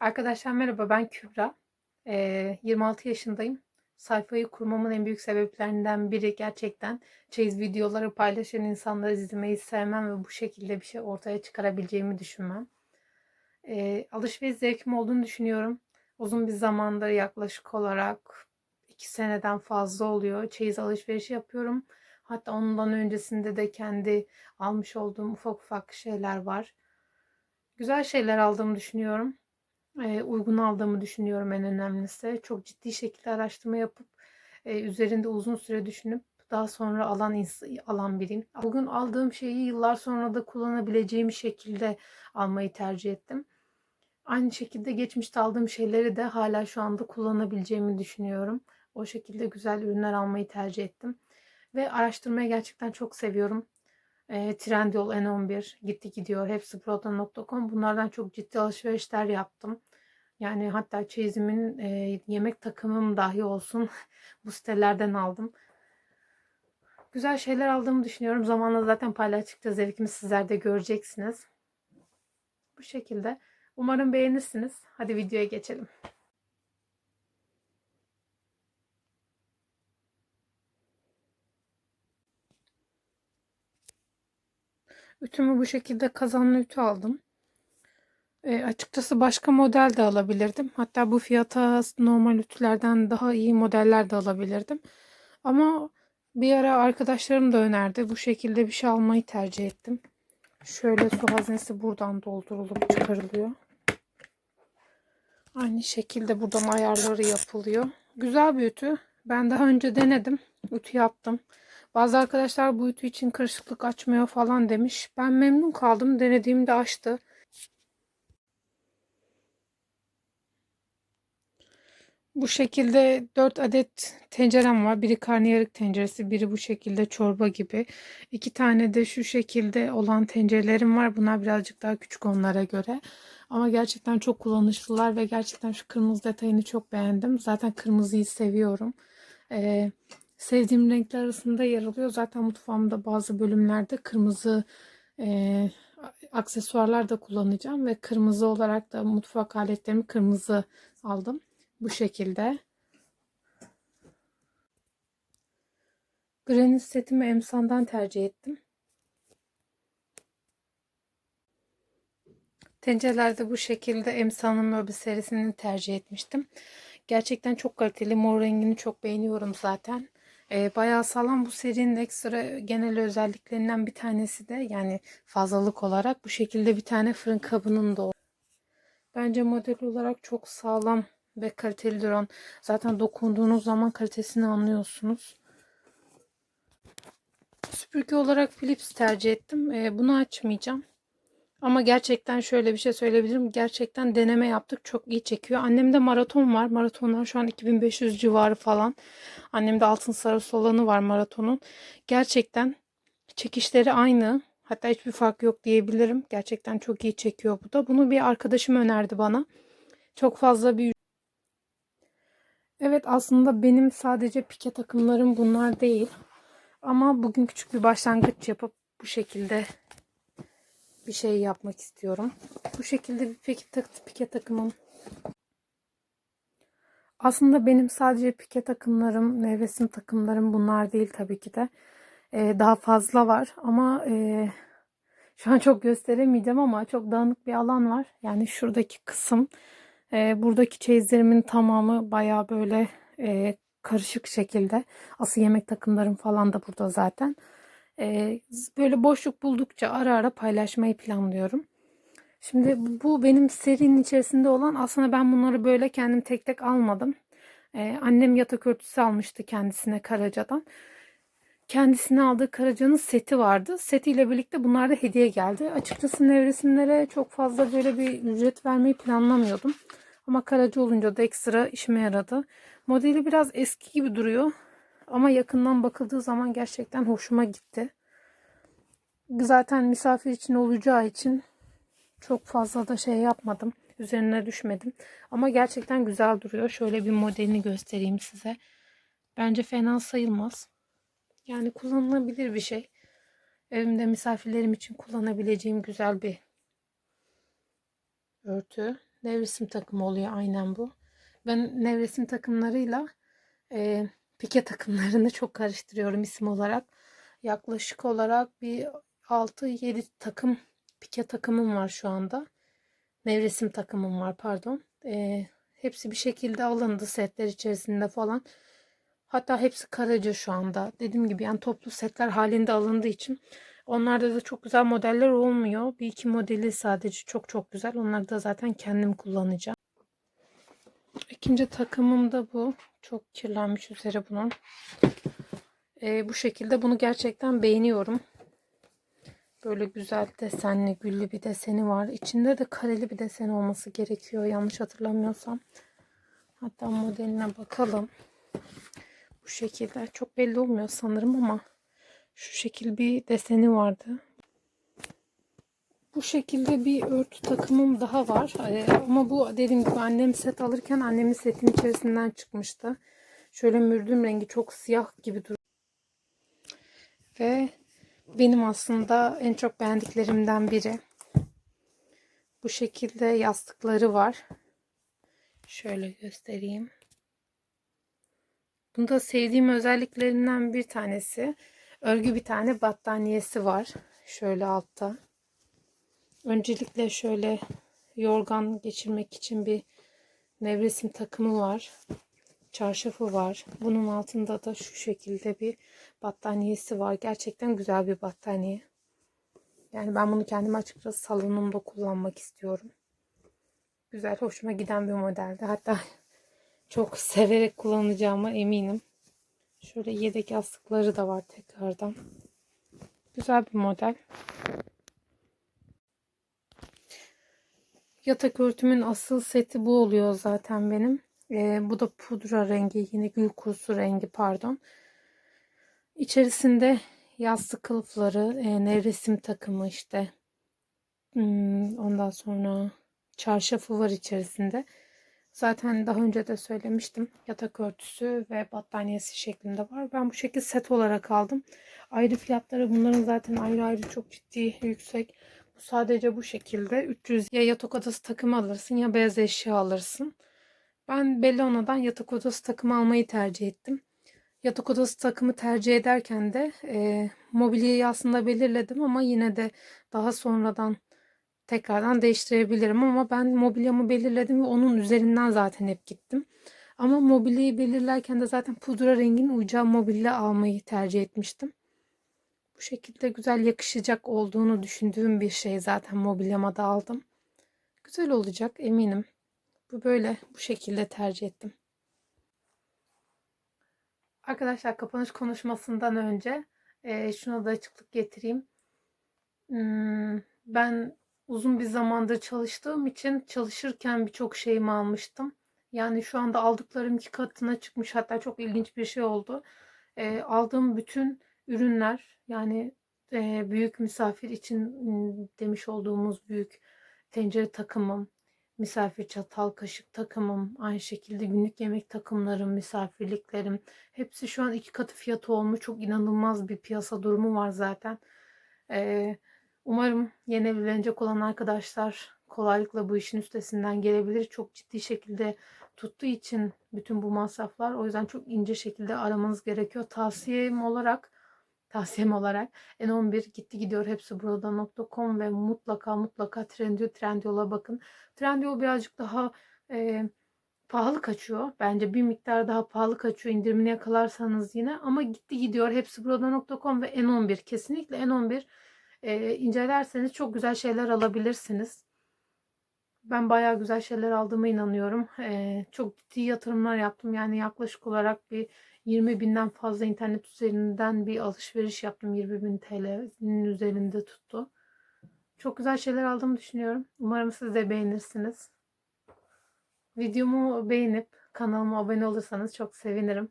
Arkadaşlar merhaba ben Kübra. Ee, 26 yaşındayım. Sayfayı kurmamın en büyük sebeplerinden biri gerçekten çeyiz videoları paylaşan insanları izlemeyi sevmem ve bu şekilde bir şey ortaya çıkarabileceğimi düşünmem. Ee, alışveriş zevkim olduğunu düşünüyorum. Uzun bir zamandır yaklaşık olarak 2 seneden fazla oluyor. Çeyiz alışverişi yapıyorum. Hatta ondan öncesinde de kendi almış olduğum ufak ufak şeyler var. Güzel şeyler aldığımı düşünüyorum uygun aldığımı düşünüyorum en önemlisi. Çok ciddi şekilde araştırma yapıp üzerinde uzun süre düşünüp daha sonra alan alan biriyim. Bugün aldığım şeyi yıllar sonra da kullanabileceğim şekilde almayı tercih ettim. Aynı şekilde geçmişte aldığım şeyleri de hala şu anda kullanabileceğimi düşünüyorum. O şekilde güzel ürünler almayı tercih ettim. Ve araştırmayı gerçekten çok seviyorum. E, Trendyol N11 gitti gidiyor. Hepsi buradan.com. Bunlardan çok ciddi alışverişler yaptım. Yani hatta çeyizimin e, yemek takımım dahi olsun bu sitelerden aldım. Güzel şeyler aldığımı düşünüyorum. Zamanla zaten paylaştıkça zevkimi sizler de göreceksiniz. Bu şekilde. Umarım beğenirsiniz. Hadi videoya geçelim. Ütümü bu şekilde kazanlı ütü aldım. E, açıkçası başka model de alabilirdim. Hatta bu fiyata normal ütülerden daha iyi modeller de alabilirdim. Ama bir ara arkadaşlarım da önerdi. Bu şekilde bir şey almayı tercih ettim. Şöyle su haznesi buradan doldurulup çıkarılıyor. Aynı şekilde buradan ayarları yapılıyor. Güzel bir ütü. Ben daha önce denedim. Ütü yaptım. Bazı arkadaşlar bu ütü için kırışıklık açmıyor falan demiş. Ben memnun kaldım. Denediğimde açtı. Bu şekilde 4 adet tencerem var. Biri karnıyarık tenceresi, biri bu şekilde çorba gibi. İki tane de şu şekilde olan tencerelerim var. Bunlar birazcık daha küçük onlara göre. Ama gerçekten çok kullanışlılar ve gerçekten şu kırmızı detayını çok beğendim. Zaten kırmızıyı seviyorum. Ee, sevdiğim renkler arasında yer alıyor. Zaten mutfağımda bazı bölümlerde kırmızı e, aksesuarlar da kullanacağım ve kırmızı olarak da mutfak aletlerimi kırmızı aldım. Bu şekilde. Granit setimi Emsan'dan tercih ettim. Tencerelerde bu şekilde Emsan'ın möbü serisini tercih etmiştim. Gerçekten çok kaliteli. Mor rengini çok beğeniyorum zaten. E, bayağı sağlam bu serinin ekstra genel özelliklerinden bir tanesi de yani fazlalık olarak bu şekilde bir tane fırın kabının da Bence model olarak çok sağlam ve kaliteli duran. Zaten dokunduğunuz zaman kalitesini anlıyorsunuz. Süpürge olarak Philips tercih ettim. E, bunu açmayacağım. Ama gerçekten şöyle bir şey söyleyebilirim. Gerçekten deneme yaptık. Çok iyi çekiyor. Annemde maraton var. Maratonlar şu an 2500 civarı falan. Annemde altın sarısı olanı var maratonun. Gerçekten çekişleri aynı. Hatta hiçbir fark yok diyebilirim. Gerçekten çok iyi çekiyor bu da. Bunu bir arkadaşım önerdi bana. Çok fazla bir Evet aslında benim sadece pike takımlarım bunlar değil. Ama bugün küçük bir başlangıç yapıp bu şekilde bir şey yapmak istiyorum. Bu şekilde bir pike, tak pike takımım. Aslında benim sadece pike takımlarım, nevresim takımlarım bunlar değil tabii ki de. Ee, daha fazla var ama e, şu an çok gösteremeyeceğim ama çok dağınık bir alan var. Yani şuradaki kısım e, buradaki çeyizlerimin tamamı baya böyle e, karışık şekilde. Asıl yemek takımlarım falan da burada zaten. E, böyle boşluk buldukça ara ara paylaşmayı planlıyorum. Şimdi bu benim serinin içerisinde olan aslında ben bunları böyle kendim tek tek almadım. Ee, annem yatak örtüsü almıştı kendisine Karaca'dan. Kendisine aldığı Karaca'nın seti vardı. Setiyle birlikte bunlar da hediye geldi. Açıkçası nevresimlere çok fazla böyle bir ücret vermeyi planlamıyordum. Ama Karaca olunca da ekstra işime yaradı. Modeli biraz eski gibi duruyor. Ama yakından bakıldığı zaman gerçekten hoşuma gitti. Zaten misafir için olacağı için çok fazla da şey yapmadım. Üzerine düşmedim. Ama gerçekten güzel duruyor. Şöyle bir modelini göstereyim size. Bence fena sayılmaz. Yani kullanılabilir bir şey. Evimde misafirlerim için kullanabileceğim güzel bir örtü. nevresim takımı oluyor aynen bu. Ben nevresim takımlarıyla e, pike takımlarını çok karıştırıyorum isim olarak. Yaklaşık olarak bir 6-7 takım pike takımım var şu anda. Nevresim takımım var pardon. E, hepsi bir şekilde alındı setler içerisinde falan. Hatta hepsi karaca şu anda. Dediğim gibi yani toplu setler halinde alındığı için onlarda da çok güzel modeller olmuyor. Bir iki modeli sadece çok çok güzel. Onları da zaten kendim kullanacağım. İkinci takımım da bu. Çok kirlenmiş üzeri bunun. Ee, bu şekilde bunu gerçekten beğeniyorum. Böyle güzel desenli, güllü bir deseni var. İçinde de kareli bir desen olması gerekiyor. Yanlış hatırlamıyorsam. Hatta modeline bakalım. Bu şekilde. Çok belli olmuyor sanırım ama şu şekil bir deseni vardı. Bu şekilde bir örtü takımım daha var. Ee, ama bu dediğim gibi annem set alırken annemin setin içerisinden çıkmıştı. Şöyle mürdüm rengi çok siyah gibi duruyor. Ve benim aslında en çok beğendiklerimden biri. Bu şekilde yastıkları var. Şöyle göstereyim. Bunda sevdiğim özelliklerinden bir tanesi. Örgü bir tane battaniyesi var. Şöyle altta. Öncelikle şöyle yorgan geçirmek için bir nevresim takımı var. Çarşafı var. Bunun altında da şu şekilde bir battaniyesi var. Gerçekten güzel bir battaniye. Yani ben bunu kendim açıkçası salonumda kullanmak istiyorum. Güzel, hoşuma giden bir modeldi. Hatta çok severek kullanacağıma eminim. Şöyle yedek yastıkları da var tekrardan. Güzel bir model. Yatak örtümün asıl seti bu oluyor zaten benim. Ee, bu da pudra rengi yine gül kurusu rengi pardon. İçerisinde yastık kılıfları, e, nevresim takımı işte. Hmm, ondan sonra çarşafı var içerisinde. Zaten daha önce de söylemiştim. Yatak örtüsü ve battaniyesi şeklinde var. Ben bu şekilde set olarak aldım. Ayrı fiyatları bunların zaten ayrı ayrı çok ciddi yüksek. Bu sadece bu şekilde 300 ya yatak odası takımı alırsın ya beyaz eşya alırsın. Ben Bellona'dan yatak odası takımı almayı tercih ettim. Yatak odası takımı tercih ederken de e, mobilyayı aslında belirledim ama yine de daha sonradan tekrardan değiştirebilirim ama ben mobilyamı belirledim ve onun üzerinden zaten hep gittim. Ama mobilyayı belirlerken de zaten pudra rengin uyacağı mobilya almayı tercih etmiştim. Bu şekilde güzel yakışacak olduğunu düşündüğüm bir şey zaten mobilyama da aldım. Güzel olacak eminim. Bu böyle bu şekilde tercih ettim. Arkadaşlar kapanış konuşmasından önce e, şuna da açıklık getireyim. Hmm, ben uzun bir zamandır çalıştığım için çalışırken birçok şeyimi almıştım. Yani şu anda aldıklarım iki katına çıkmış. Hatta çok ilginç bir şey oldu. E, aldığım bütün ürünler yani e, büyük misafir için demiş olduğumuz büyük tencere takımım, misafir çatal kaşık takımım, aynı şekilde günlük yemek takımlarım, misafirliklerim hepsi şu an iki katı fiyatı olmuş. Çok inanılmaz bir piyasa durumu var zaten. Ee, umarım yeni evlenecek olan arkadaşlar kolaylıkla bu işin üstesinden gelebilir. Çok ciddi şekilde tuttuğu için bütün bu masraflar o yüzden çok ince şekilde aramanız gerekiyor. Tavsiyem olarak tavsiyem olarak N11 gitti gidiyor hepsi burada.com ve mutlaka mutlaka Trendyol Trendyol'a bakın. Trendyol birazcık daha e, pahalı kaçıyor. Bence bir miktar daha pahalı kaçıyor indirimini yakalarsanız yine ama gitti gidiyor hepsi burada.com ve N11 kesinlikle N11 e, incelerseniz çok güzel şeyler alabilirsiniz. Ben bayağı güzel şeyler aldığıma inanıyorum. E, çok ciddi yatırımlar yaptım. Yani yaklaşık olarak bir 20 binden fazla internet üzerinden bir alışveriş yaptım. 20 bin TL'nin üzerinde tuttu. Çok güzel şeyler aldığımı düşünüyorum. Umarım siz de beğenirsiniz. Videomu beğenip kanalıma abone olursanız çok sevinirim.